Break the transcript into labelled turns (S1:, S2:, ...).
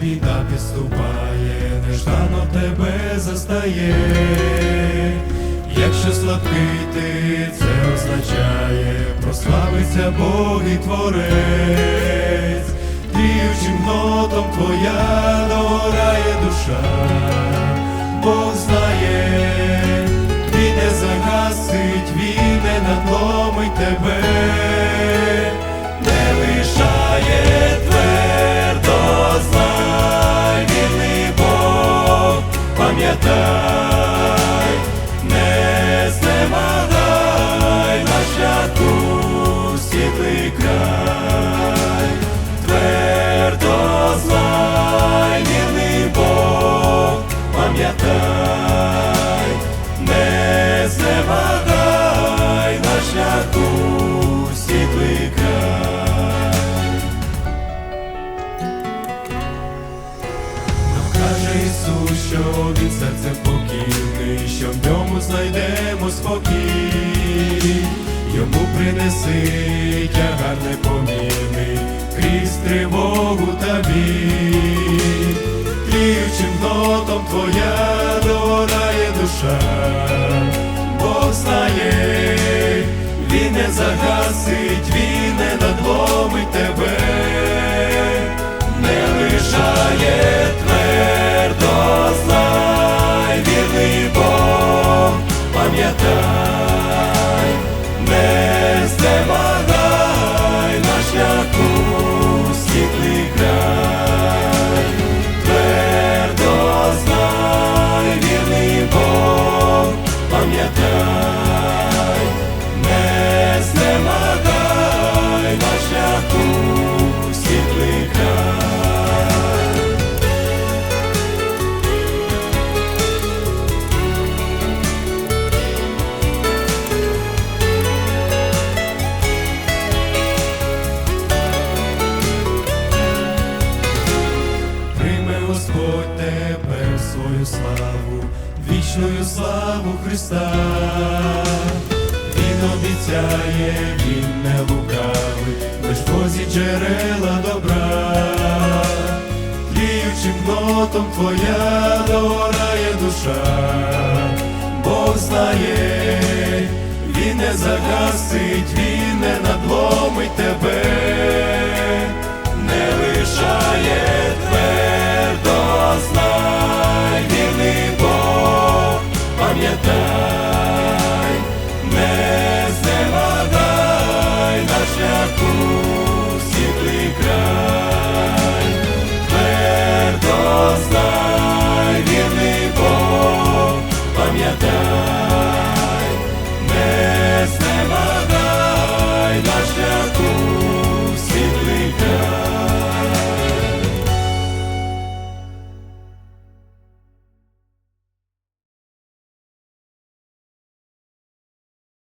S1: Біда підступає, неждано тебе застає. Якщо слабкий ти, це означає, прославиться Бог і Творець, Тріючим нотом твоя догорає душа, perdão. Що він серцем покірний, що в ньому знайдемо спокій, йому принеси тягар непомірний, крізь тривогу та біль. Тліючим нотом твоя догорає душа, Бог знає, він не загасить, він не надломить тебе пам'ятай, не знемагай на шляху Тебе в свою славу, вічною славу Христа. Він обіцяє, він не лукавий, лиш Бозі джерела добра. Тліючим нотом твоя догорає душа, Бог знає, він не загасить, він не надломить тебе Яку сіли край.